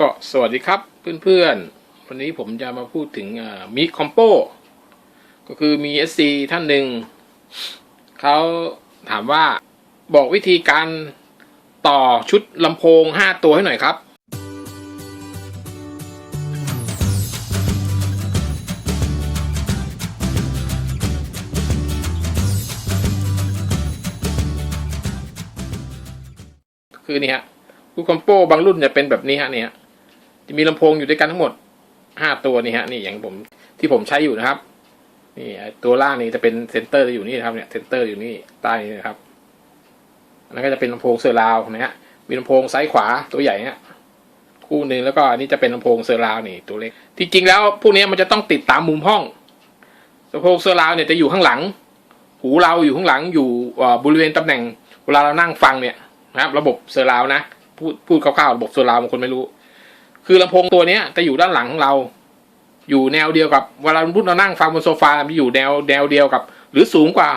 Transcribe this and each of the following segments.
ก็สวัสดีครับเพื่อนๆ วันนี้ผมจะมาพูดถึงมิคอมโปก็คือมี SC ท่านหนึ่ง เขาถามว่าบอกวิธีการต่อชุดลำโพง 5 ตัวให้หน่อยครับ คือนี่ฮะคูคอมโปบางรุ่นจะเป็นแบบนี้ฮะเนี่ย จะมีลำโพงอยู่ด้วยกันทั้งหมดห้าตัวนี่ฮะ นี่อย่างผมที่ผมใช้อยู่นะครับ นี่ตัวล่างนี่จะเป็นเซนเตอร์อยู่นี่นะครับเนี่ยเซนเตอร์อยู่นี่ใต้นี่นะครับอันนั้นก็จะเป็นลำโพงเซอร์ราวนะฮะมีลำโพงซ้ายขวาตัวใหญ่เนี่ยคู่หนึ่งแล้วก็อันนี้จะเป็นลำโพงเซอร์ราวนี่ตัวเล็กที่จริงแล้วพวกนี้มันจะต้องติดตามมุมห้องลำโพงเซอร์ราวเนี่ยจะอยู่ข้างหลัง หูเราอยู่ข้างหลังอยู่บริเวณตำแหน่งเวลาเรานั่งฟังเนี่ยนะครับ ระบบเซอร์ราวนะพูดพูดคร่าวๆระบบเซอร์ราวบางคนไม่รู้ คือลำโพงตัวเนี้ยจะอยู่ด้านหลังของเรา อยู่แนวเดียวกับเวลาพูดเรานั่งฟังบนโซฟามันอยู่แนวแนวเดียวกับ หรือสูงกว่า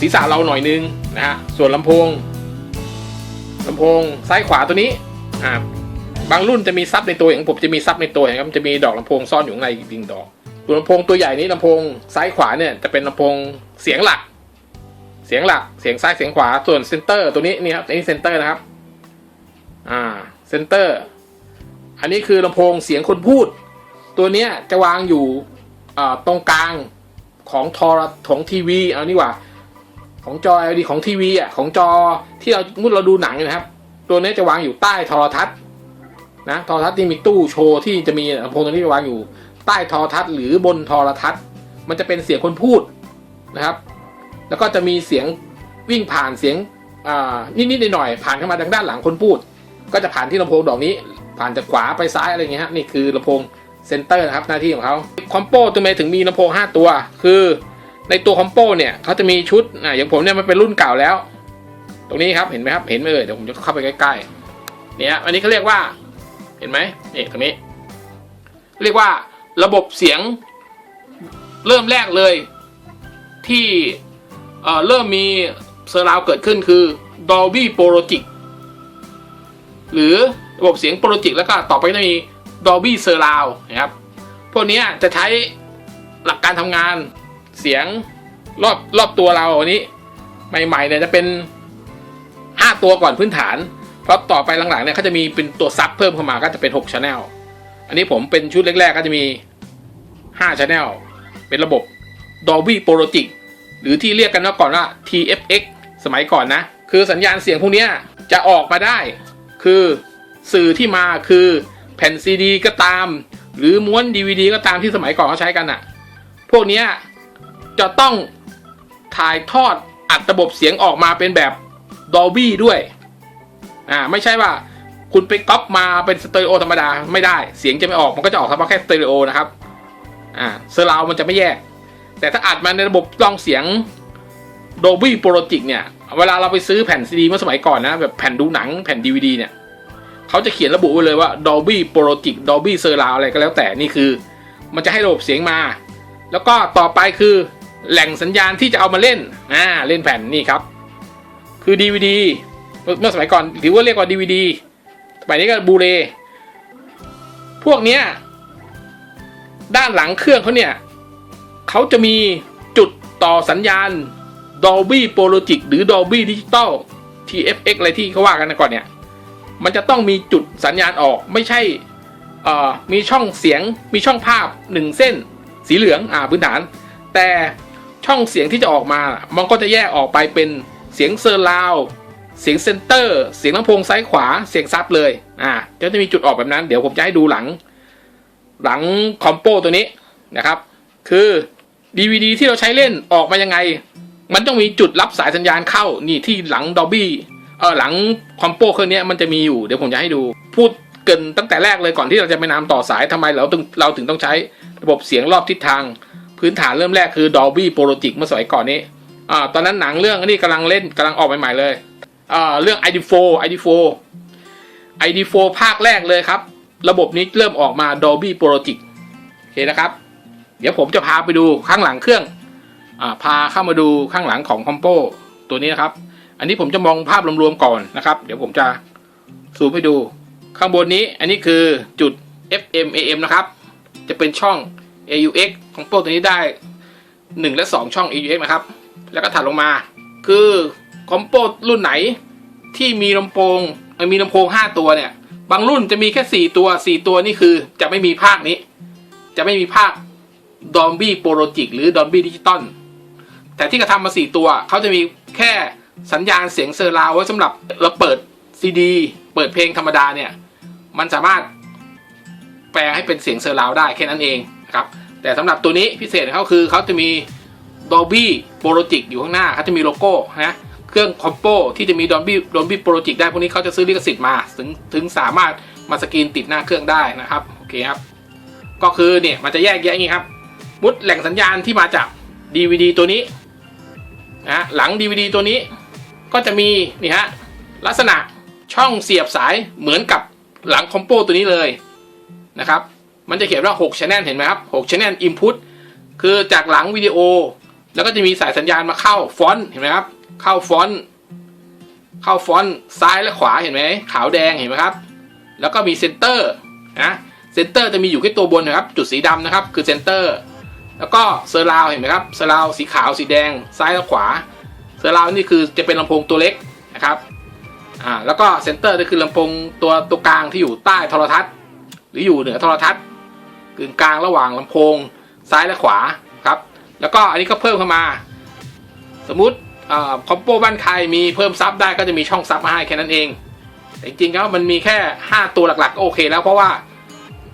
ศีรษะเราหน่อยนึงนะฮะส่วนลำโพงลำโพงซ้ายขวาตัวนี้อ่าบางรุ่นจะมีซับในตัวอย่างผมจะมีซับในตัวอย่างมันจะมีดอกลำโพงซ่อนอยู่ในดิงดอกส่วนลำโพงตัวใหญ่นี้ลำโพงซ้ายขวาเนี่ยจะเป็นลำโพงเสียงหลัก เสียงหลักเสียงซ้ายเสียงขวาส่วนเซนเตอร์ตัวนี้นี่ครับอันนี้เซนเตอร์นะครับอ่าเซนเตอร์ อันนี้คือลำโพงเสียงคนพูด ตัวเนี้ยจะวางอยู่ตรงกลางของทอรของทีวีเอานี่ว่าของจอ LED ของทีวีอะของจอที่เรามุดเราดูหนังนะครับ ตัวนี้จะวางอยู่ใต้โทรทัศน์นะโทรทัศน์ที่มีตู้โชว์ที่จะมีลำโพงตัวนี้จะวางอยู่ใต้โทรทัศน์หรือบนโทรทัศน์ มันจะเป็นเสียงคนพูดนะครับ แล้วก็จะมีเสียงวิ่งผ่านเสียงอ่านิดๆหน่อยๆผ่านเข้ามาทางด้านหลังคนพูด ก็จะผ่านที่ลำโพงดอกนี้ ผ่านจากขวาไปซ้ายอะไรอย่างเงี้ยฮะนี่คือลำโพงเซนเตอร์นะครับหน้าที่ของเขาคอมโปตัวเมถึงมีลำโพง 5 ตัว คือในตัวคอมโปเนี่ยเขาจะมีชุดอ่าอย่างผมเนี่ยมันเป็นรุ่นเก่าแล้ว ตรงนี้ครับเห็นไหมครับเห็นไหมเอ่ยเดี๋ยวผมจะเข้าไปใกล้ๆเนี่ยอันนี้เขาเรียกว่าเห็นไหมนี่ตรงนี้ เรียกว่าระบบเสียงเริ่มแรกเลย ที่เอ่อเริ่มมีเซอร์ราวเกิดขึ้นคือ Dolby p o l o g i c หรือ ระบบเสียง p o l o g i c แล้วก็ต่อไปก็จะมี Dolby Surround นะครับพวกนี้จะใช้หลักการทำงานเสียงรอบรอบตัวเราอันนี้ ใหม่ๆเนี่ยจะเป็น 5 ตัวก่อนพื้นฐาน เพราะต่อไปหลังๆเนี่ยเขาจะมีเป็นตัวซับเพิ่มเข้ามาก็จะเป็น6 Channel อันนี้ผมเป็นชุดแรกๆก็จะมี5 Channel เป็นระบบ Dolby p o l o g i c หรือที่เรียกกันว่าก่อนว่า TFX สมัยก่อนนะ คือสัญญาณเสียงพวกนี้จะออกมาได้ คือ สื่อที่มาคือแผ่นซีดี ก็ตาม หรือม้วน DVD ก็ตามที่สมัยก่อนเขาใช้กันอะ่ะพวกนี้จะต้องถ่ายทอดอัดระบบเสียงออกมาเป็นแบบ Dolby ด้วยอ่าไม่ใช่ว่าคุณไปก๊อปมาเป็นสเตอริโอธรรมดาไม่ได้เสียงจะไม่ออกมันก็จะออกเฉพาะแค่สเตอริโอนะครับอ่าเซอร์ราวมันจะไม่แยก แต่ถ้าอัดมาในระบบกล้องเสียง Dolby p o l o g i c เนี่ย เวลาเราไปซื้อแผ่นซีดีเมื่อสมัยก่อนนะ แบบแผ่นดูหนังแผ่น DVD เนี่ย เขาจะเขียนระบุไว้เลยว่า Dolby p o l o g i c Dolby Surround อะไรก็แล้วแต่นี่คือ มันจะให้ระบบเสียงมา แล้วก็ต่อไปคือแหล่งสัญญาณที่จะเอามาเล่นอ่าเล่นแผ่นนี่ครับ คือ DVD เมื่อเมื่อสมัยก่อนถือว่าเรียกว่า DVD สมัยนี้ก็บูเรพวกเนี้ยด้านหลังเครื่องเขาเนี่ยเขาจะมีจุดต่อสัญญาณ Dolby p o l o g i c หรือ Dolby Digital TFX อะไรที่เขาว่ากันนะก่อนเนี่ย มันจะต้องมีจุดสัญญาณออกไม่ใช่อ่อมีช่องเสียงมีช่องภาพหนึ่งเส้น สีเหลืองอ่าพื้นฐาน แต่ช่องเสียงที่จะออกมามันก็จะแยกออกไปเป็นเสียงเซอร์ราวเสียงเซนเตอร์ เสียงลำโพงซ้ายขวาเสียงซับเลยอ่าจะจะมีจุดออกแบบนั้น เดี๋ยวผมจะให้ดูหลัง หลังคอมโปตัวนี้นะครับ คือ DVD ที่เราใช้เล่นออกมายังไง มันต้องมีจุดรับสายสัญญาณเข้านี่ที่หลังดอบบี้ เออหลังคอมโปเครื่องนี้มันจะมีอยู่เดี๋ยวผมจะให้ดู พูดเกินตั้งแต่แรกเลยก่อนที่เราจะไปนำต่อสายทำไมเราถึงเราถึงต้องใช้ระบบเสียงรอบทิศทาง พื้นฐานเริ่มแรกคือ Dolby p o l o g i c เมื่อสมัยก่อนนี้อ่าตอนนั้นหนังเรื่องนี้กำลังเล่นกำลังออกใหม่ๆเลยอ่าเรื่อง ID4 ID4 ID4 ภาคแรกเลยครับ ระบบนี้เริ่มออกมา Dolby p o l o g i c โอเคนะครับ เดี๋ยวผมจะพาไปดูข้างหลังเครื่องอ่าพาเข้ามาดูข้างหลังของคอมโปตัวนี้นะครับ อันนี้ผมจะมองภาพรวมๆก่อนนะครับ เดี๋ยวผมจะซูมให้ดู ข้างบนนี้อันนี้คือจุด FM AM นะครับ จะเป็นช่อง AUX ของโปรตัวนี้ได้ 1 และ 2 ช่อง AUX นะครับ แล้วก็ถัดลงมา คือคอมโปรุ่นไหนที่มีลำโพงมีลำโพง 5 ตัวเนี่ย บางรุ่นจะมีแค่ 4 ตัว 4 ตัวนี่คือจะไม่มีภาคนี้ จะไม่มีภาค Dolby Pro Logic หรือ Dolby Digital แต่ที่กระทำมา 4 ตัวเขาจะมีแค่ สัญญาณเสียงเซอร์ราวด์ไว้สำหรับเราเปิดซีดี เปิดเพลงธรรมดาเนี่ย มันสามารถแปลให้เป็นเสียงเซอร์ราว์ได้แค่นั้นเองนะครับ แต่สำหรับตัวนี้พิเศษเขาคือเขาจะมี Dolby Pro Logic อยู่ข้างหน้าเขาจะมีโลโก้นะเครื่องคอมโปที่จะมี Dolby Dolby Pro Logic ได้พวกนี้เขาจะซื้อลิขสิทธิ์มา ถึงถึงสามารถมาสกรีนติดหน้าเครื่องได้นะครับโอเคครับก็คือเนี่ยมันจะแยกแยะอย่างนี้ครับมุดแหล่งสัญญาณที่มาจาก DVD ตัวนี้นะหลัง DVD ตัวนี้ ก็จะมีนี่ฮะลักษณะช่องเสียบสายเหมือนกับหลังคอมโปตัวนี้เลยนะครับมันจะเขียนว่า6 channel เห็นไหมครับ6 channel input คือจากหลังวิดีโอ แล้วก็จะมีสายสัญญาณมาเข้าฟอนต์เห็นไหมครับเข้าฟอนต์เข้าฟอนต์ซ้ายและขวาเห็นไหมขาวแดงเห็นไหมครับ แล้วก็มีเซนเตอร์นะเซนเตอร์จะมีอยู่แค่ตัวบนนะครับ จุดสีดำนะครับ คือเซนเตอร์แล้วก็เซอร์ราวเห็นไหมครับเซอร์ราวสีขาวสีแดงซ้ายและขวา เซอร์ราวนี่คือจะเป็นลำโพงตัวเล็กนะครับอ่าแล้วก็เซนเตอร์ก็คือลำโพงตัวตัวกลางที่อยู่ใต้โทรทัศน์ หรืออยู่เหนือโทรทัศน์กึ่งกลางระหว่างลำโพงซ้ายและขวาครับ แล้วก็อันนี้ก็เพิ่มเข้ามา สมมุติคอมโปบ้านใครมีเพิ่มซับได้ก็จะมีช่องซับมาให้แค่นั้นเองแต่จริงๆแล้วมันมีแค่ 5 ตัวหลักๆก็โอเคแล้วเพราะว่า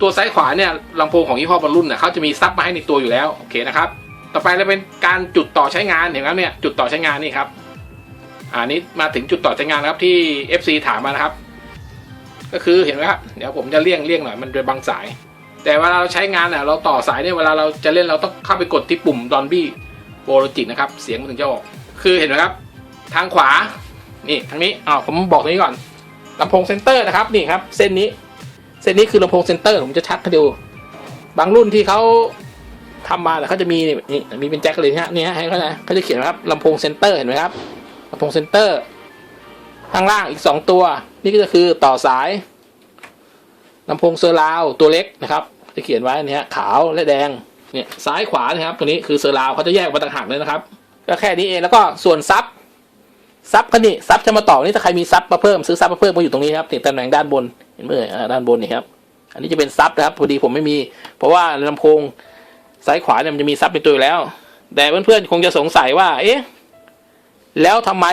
ตัวซ้ายขวาเนี่ยลำโพงของยี่ห้อบอลรุ่นเนี่ยเขาจะมีซับมาให้ในตัวอยู่แล้วโอเคนะครับ ต่อไปจะเป็นการจุดต่อใช้งานเห็นไหมเนี่ยจุดต่อใช้งานนี่ครับอ่านี้มาถึงจุดต่อใช้งานครับที่ FC ถามมานะครับ ก็คือเห็นไหมครับเดี๋ยวผมจะเลี่ยงเลี่ยงหน่อยมันจะบังสาย แต่เวลาเราใช้งานเนี่ยเราต่อสายเนี่ยเวลาเราจะเล่นเราต้องเข้าไปกดที่ปุ่ม Dolby Pro Logic นะครับ เสียงมันถึงจะออก คือเห็นไหมครับ ทางขวานี่ทางนี้อ้าวผมบอกตรงนี้ก่อนลำโพงเซนเตอร์นะครับนี่ครับ เส้นนี้ เส้นนี้คือลำโพงเซนเตอร์ผมจะชัดให้ดู บางรุ่นที่เขา ทำมาเนี่เขาจะมีนี่มีเป็นแจ็คเลยนะฮะนี่ฮะให้เขานะเขาจะเขียนครับลำโพงเซนเตอร์เห็นไหมครับลำโพงเซนเตอร์ข้างล่างอีกสองตัว นี่ก็คือต่อสายลำโพงเซอร์ราวตัวเล็กนะครับ จะเขียนไว้เนี่ยขาวและแดงเนี่ยซ้ายขวานะครับ ตัวนี้คือเซอร์ราวเขาจะแยกมาต่างหากเลยนะครับก็แค่นี้เองแล้วก็ส่วนซับซับคันนี้ซับจะมาต่อนี่ถ้าใครมีซับมาเพิ่มซื้อซับมาเพิ่มมาอยู่ตรงนี้ครับติดตำแหน่งด้านบนเห็นไหมด้านบนนี่ครับอันนี้จะเป็นซับนะครับพอดีผมไม่มี เพราะว่าลำโพง ซ้ายขวาเนี่ยมันจะมีซับในตัวอยู่แล้ว แต่เพื่อนๆคงจะสงสัยว่า เอ๊ะแล้วทำไม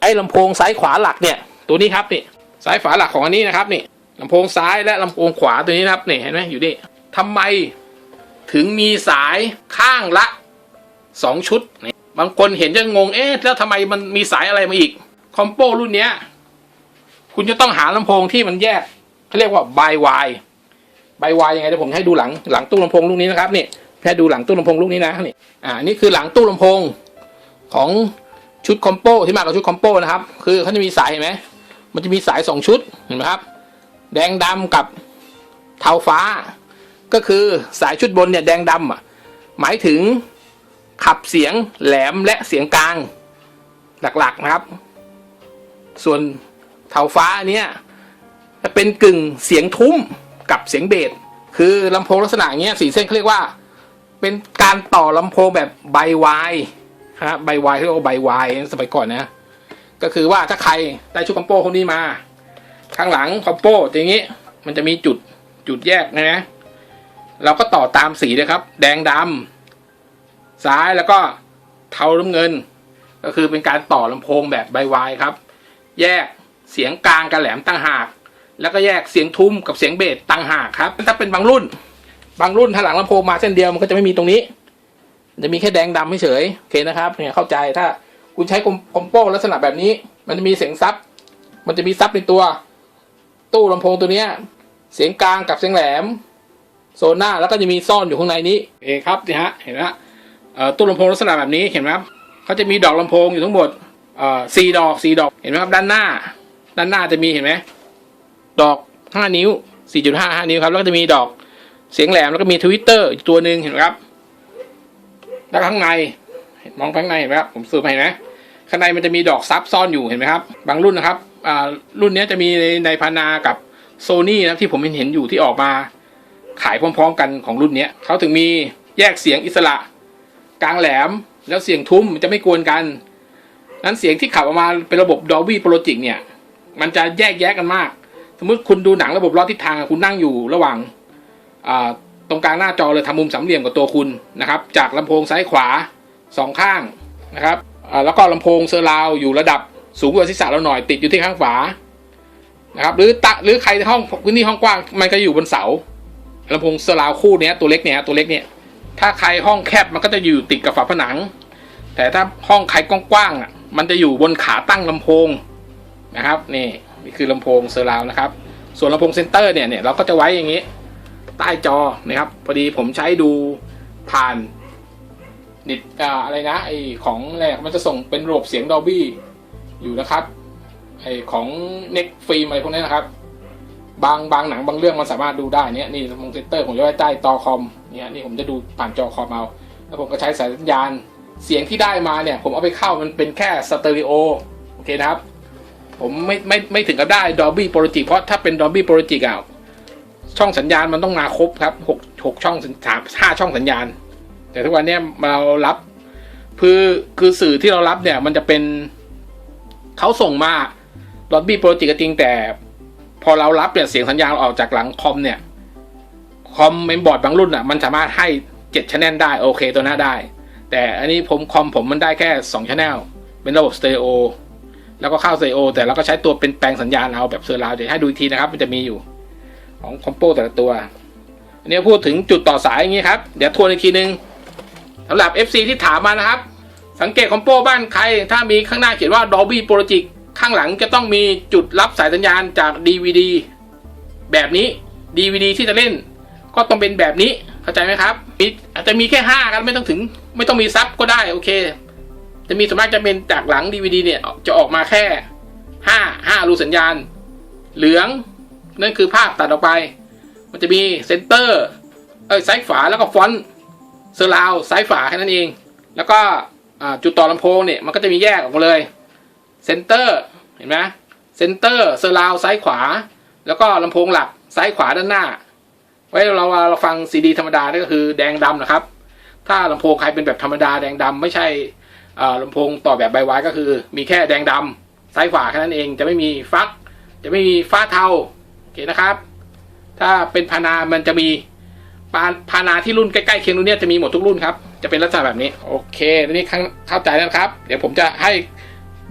ไอ้ลำโพงซ้ายขวาหลักเนี่ย ตัวนี้ครับนี่ซ้ายขวาหลักของอันนี้นะครับนี่ลำโพงซ้ายและลำโพงขวาตัวนี้นะครับนี่เห็นไหมอยู่นี่ทำไมถึงมีสายข้างละสองชุดนี่บางคนเห็นจะงงเอ๊ะแล้วทำไมมันมีสายอะไรมาอีกคอมโปรุ่นเนี้ยคุณจะต้องหาลำโพงที่มันแยกเขาเรียกว่าบายวาย บาวายยังไงเดี๋ยวผมให้ดูหลังหลังตู้ลำโพงลูกนี้นะครับนี่ให้ดูหลังตู้ลำโพงลูกนี้นะนี่อ่านี่คือหลังตู้ลำโพงของชุดคอมโปที่มากับชุดคอมโปนะครับ คือเขาจะมีสายเห็นไหมมันจะมีสายสองชุดเห็นไหมครับ แดงดำกับเทาฟ้า ก็คือสายชุดบนเนี่ยแดงดำอะหมายถึงขับเสียงแหลมและเสียงกลางหลักๆนะครับ ส่วนเทาฟ้าอันเนี้ยเป็นกึ่งเสียงทุ้ม กับเสียงเบสคือลำโพงลักษณะเงี้ยสีเส้นเขาเรียกว่า เป็นการต่อลำโพงแบบใบวายฮะใบวายที่เรียกว่าใบวายสมัยก่อนนะก็คือว่าถ้าใครได้ชุดคอมโป้พวกนี้มา ข้างหลังคอมโปอย่างนี้ มันจะมีจุดจุดแยกนะนะเราก็ต่อตามสีเลยครับ แดงดำซ้ายแล้วก็เทาน้ำเงิน ก็คือเป็นการต่อลำโพงแบบใบวายครับ แยกเสียงกลางกับแหลมตั้งหาก แล้วก็แยกเสียงทุ้มกับเสียงเบสตั้งหากครับ ถ้าเป็นบางรุ่น บางรุ่นถ้าหลังลำโพงมาเส้นเดียวมันก็จะไม่มีตรงนี้ จะมีแค่แดงดำเฉยโอเคนะครับเนี่ยเข้าใจถ้าคุณใช้คอมโป้ลักษณะแบบนี้ มันจะมีเสียงซับมันจะมีซับในตัว ตู้ลำโพงตัวเนี้ย เสียงกลางกับเสียงแหลม โซนหน้าแล้วก็จะมีซ่อนอยู่ข้างในนี้เองครับนี่ฮะเห็นไหมตู้ลำโพงลักษณะแบบนี้เห็นไหมครับเขาจะมีดอกลำโพงอยู่ทั้งหมดสี่ดอกสี่ดอกเห็นไหมครับด้านหน้า ด้านหน้าจะมีเห็นไหม ดอกห้านิ้วสี่จุดห้าห้านิ้วครับ แล้วก็จะมีดอกเสียงแหลมแล้วก็มีทวิตเตอร์ตัวหนึ่งเห็นไหมครับ แล้วข้างในมองข้างในเห็นไหมครับผมซูมไปเห็นไหมข้างในมันจะมีดอกซับซ่อนอยู่เห็นไหมครับ บางรุ่นนะครับอ่ารุ่นนี้จะมีในในพานากับโซนี่นะที่ผมเห็นเห็นอยู่ที่ออกมา ขายพร้อมๆ กันของรุ่นนี้เขาถึงมีแยกเสียงอิสระ กลางแหลม แล้วเสียงทุ้มมันจะไม่กวนกัน นั้นเสียงที่ขับออกมาเป็นระบบ Dolby p r o j i c เนี่ย มันจะแยกแยะกันมาก สมมติคุณดูหนังระบบล้อทิศทางคุณนั่งอยู่ระหว่างตรงกลางหน้าจอเลยทำมุมสามเหลี่ยมกับตัวคุณนะครับ จากลำโพงซ้ายขวาสองข้างนะครับแล้วก็ลำโพงเซอร์ราวอยู่ระดับสูงกว่าศีรษะเราหน่อยติดอยู่ที่ข้างฝานะครับหรือตะหรือใครห้องพื้นที่ห้องกว้าง มันก็อยู่บนเสาลำโพงเซอร์ราวคู่นี้ตัวเล็กเนี้ยตัวเล็กเนี่ยถ้าใครห้องแคบมันก็จะอยู่ติดกับฝาผนัง แต่ถ้าห้องใครกว้างๆอะมันจะอยู่บนขาตั้งลำโพงนะครับนี่ นี่คือลำโพงเซอร์ราวด์นะครับ ส่วนลำโพงเซนเตอร์เนี่ยเนี่ยเราก็จะไว้อย่างนี้ ใต้จอนะครับ พอดีผมใช้ดูผ่านนิดอ่าอะไรนะไอของแรกมันจะส่งเป็นระบบเสียงดอ b บี้อยู่นะครับไอของเน็กฟิล์มอะไรพวกนี้นะครับ บางบางหนังบางเรื่องมันสามารถดูได้เนี่ยนี่ลำโพงเซนเตอร์ผมจะไว้ใต้จอคอมเนี่ยนี่ผมจะดูผ่านจอคอมเอาแล้วผมก็ใช้สายสัญญาณเสียงที่ได้มาเนี่ย ผมเอาไปเข้ามันเป็นแค่สเตอริโอโอเคนะครับ ผมไม่ไม่ไม่ถึงกับได้ Dolby p r o j i c เพราะถ้าเป็น Dolby p r o j i c อะช่องสัญญาณมันต้องมาครบครับหกหกช่องสามห้าช่องสัญญาณ แต่ทุกวันนี้เรารับคือคือสื่อที่เรารับเนี่ย มันจะเป็นเขาส่งมาดอ b บี้โปรจิกจริงแต่ พอเรารับเนี่ยเสียงสัญญาณออกจากหลังคอมเนี่ยคอมเมนบอร์ดบางรุ่นอะมันสามารถให้เจ็ดชแนลได้โอเคตัวหน้าได้ แต่อันนี้ผมคอมผมมันได้แค่สองชแนลเป็นระบบสเตอริโอ แล้วก็เข้าสเตอริโอ แต่เราก็ใช้ตัวเป็นแปลงสัญญาณเอาแบบเซอร์ราวเดี๋ยวให้ดูอีกทีนะครับ มันจะมีอยู่ของคอมโปแต่ละตัว อันนี้พูดถึงจุดต่อสายอย่างนี้ครับ เดี๋ยวทวนอีกทีนึงสำหรับ FC ที่ถามมานะครับ สังเกตคอมโปบ้านใคร ถ้ามีข้างหน้าเขียนว่า Dolby p r o j i c ข้างหลังจะต้องมีจุดรับสายสัญญาณจาก DVD แบบนี้ DVD ที่จะเล่น ก็ต้องเป็นแบบนี้เข้าใจไหมครับอาจจะมีแค่ 5 กันไม่ต้องถึง ไม่ต้องมีซับก็ได้โอเค จะมีส่วนมากจะเป็นจากหลัง DVD เนี่ยจะออกมาแค่5 5รูสัญญาณ เหลืองนั่นคือภาพตัดออกไป มันจะมีเซนเตอร์เอ้ยซ้ายฝาแล้วก็ฟอนต์เซอร์ราวซ้ายฝาแค่นั้นเอง แล้วก็จุดต่อลำโพงเนี่ยมันก็จะมีแยกออกมาเลยเซนเตอร์เห็นไหมเซนเตอร์เซอร์ราวซ้ายขวา แล้วก็ลำโพงหลักซ้ายขวาด้านหน้า ไว้เราเราฟังซีดีธรรมดานี่ก็คือแดงดำนะครับ ถ้าลำโพงใครเป็นแบบธรรมดาแดงดำไม่ใช่ ลำโพงต่อแบบใบไว้ก็คือ มีแค่แดงดำซ้ายขวาแค่นั้นเองจะไม่มีฟัก จะไม่มีฟ้าเทาโอเคนะครับ ถ้าเป็นพานามันจะมีปานพานาที่รุ่นใกล้ๆเคียงรุ่นนี้จะมีหมดทุกรุ่นครับ จะเป็นลักษณะแบบนี้ โอเคทีนี้ข้งเข้าใจแล้วนะครับ เดี๋ยวผมจะให้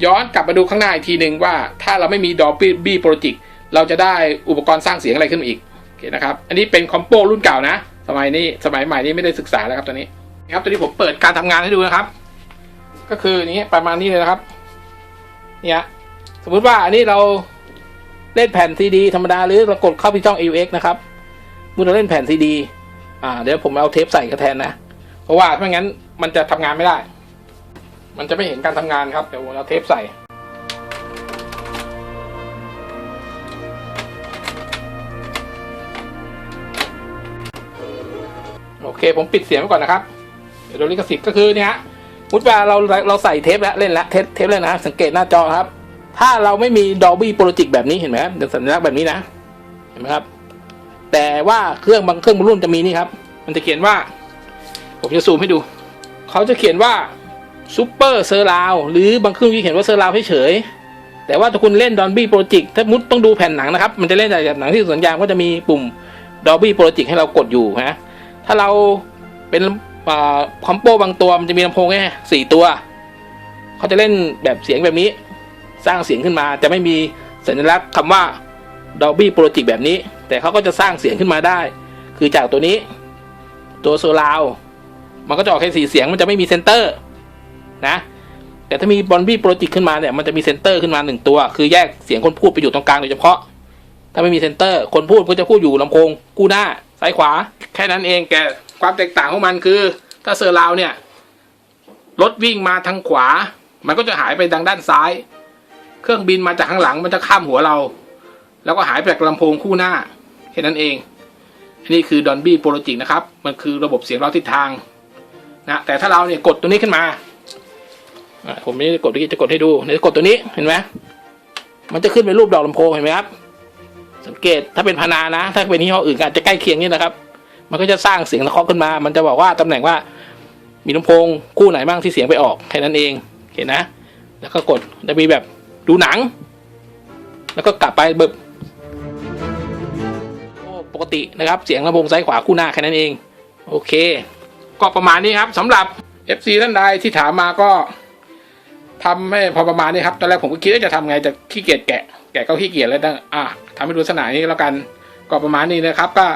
ย้อนกลับมาดูข้างหน้าอีกทีหนึ่งว่าถ้าเราไม่มี Dolby p r o j i c เราจะได้อุปกรณ์สร้างเสียงอะไรขึ้นมาอีกโอเคนะครับ อันนี้เป็นคอมโปรุ่นเก่านะ สมัยนี้สมัยใหม่นี้ไม่ได้ศึกษาแล้วครับตัวนี้ครับตัวนี้ผมเปิดการทำงานให้ดูนะครับ ก็คืออย่างนี้ประมาณนี้เลยนะครับ เนี่ยสมมุติว่าอันนี้เราเล่นแผ่นซีดีธรรมดาหรือเรากดเข้าที่ช่อง AUX นะครับเมื่อเราเล่นแผ่นซีดีอ่าเดี๋ยวผมเอาเทปใส่กระแทนนะ เพราะว่าถ้าไม่งั้นมันจะทำงานไม่ได้ มันจะไม่เห็นการทำงานครับ เดี๋ยวเอาเทปใส่โอเค ผมปิดเสียงไว้ก่อนนะครับ เดี๋ยวโดนลิขสิทธิ์ก็คือเนี่ย มุดเวลาเราเราใส่เทปแล้วเล่นแล้วเทปเทปเลยนะ สังเกตหน้าจอครับ ถ้าเราไม่มี Dolby p r o j i c แบบนี้เห็นไหมครับเดสัญลักษณ์แบบนี้นะ เห็นไหมครับ แต่ว่าเครื่องบางเครื่องบางรุ่นจะมีนี่ครับ มันจะเขียนว่า ผมจะซูมให้ดู เขาจะเขียนว่า Super s e r r o u n d หรือบางเครื่องที่เขียนว่า s e r r o u n d เฉยแต่ว่าถ้าคุณเล่น Dolby p r o j i c ถ้ามุดต้องดูแผ่นหนังนะครับ มันจะเล่นจากหนังที่สัญญาณก็จะมีปุ่ม Dolby p r o j i c ให้เรากดอยู่นะถ้าเราเป็น คอมโปบางตัวมันจะมีลำโพงแค่สี่ตัว เขาจะเล่นแบบเสียงแบบนี้ สร้างเสียงขึ้นมาจะไม่มีสัญลักษณ์คำว่า Dolby p r o j i c แบบนี้ แต่เขาก็จะสร้างเสียงขึ้นมาได้ คือจากตัวนี้ ตัวโซลาวมันก็จะออกแค่สีเสียงมันจะไม่มีเซนเตอร์นะแต่ถ้ามี Dolby p r o j i c ขึ้นมาเนี่ยมันจะมีเซนเตอร์ขึ้นมาหนึ่งตัว คือแยกเสียงคนพูดไปอยู่ตรงกลางโดยเฉพาะ ถ้าไม่มีเซนเตอร์ คนพูดก็จะพูดอยู่ลำโพงกู้หน้าซ้ายขวา แค่นั้นเองแก ความแตกต่างของมันคือ ถ้าเซอร์ราวเนี่ยรถวิ่งมาทางขวา มันก็จะหายไปทางด้านซ้าย เครื่องบินมาจากข้างหลังมันจะข้ามหัวเรา แล้วก็หายไปจากลำโพงคู่หน้าแค่นั้นเองนนี้คือ Dolby p r o j i c นะครับ มันคือระบบเสียงรอทิศทางนะแต่ถ้าเราเนี่ยกดตัวนี้ขึ้นมาผมไม่ได้กดตัวนี้จะกดให้ดูเดี๋ยกดตัวนี้เห็นไหมมันจะขึ้นเป็นรูปดอกลำโพงเห็นไหมครับ สังเกตถ้าเป็นพานานะ ถ้าเป็นยี่ห้ออื่นก็อาจจะใกล้เคียงนี่นะครับ มันก็จะสร้างเสียงตะเคาะขึ้นมา มันจะบอกว่าตำแหน่งว่า มีลำโพงคู่ไหนบ้างที่เสียงไปออกแค่นั้นเองเห็นนะ แล้วก็กดจะมีแบบดูหนัง แล้วก็กลับไปบิบโอ้ปกตินะครับ เสียงลำโพงซ้ายขวาคู่หน้าแค่นั้นเอง โอเค ก็ประมาณนี้ครับสำหรับ FC ท่านใดที่ถามมาก็ทำให้พอประมาณนี้ครับตอนแรกผมก็คิดว่าจะทำไงแต่ขี้เกียจแกะ แกะก็ขี้เกียจแล้วนะอะทำให้ดูลักษณะนี้แล้วกันก็ประมาณนี้นะครับก็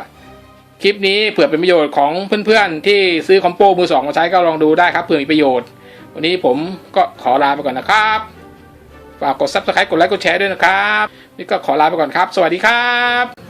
คลิปนี้เผื่อเป็นประโยชน์ของเพื่อนๆ ที่ซื้อคอมโปมือสองมาใช้ก็ลองดูได้ครับเผื่อมีประโยชน์ วันนี้ผมก็ขอลาไปก่อนนะครับ ฝากกด subscribe กดไลค์กดแชร์ด้วยนะครับ นี่ก็ขอลาไปก่อนครับ สวัสดีครับ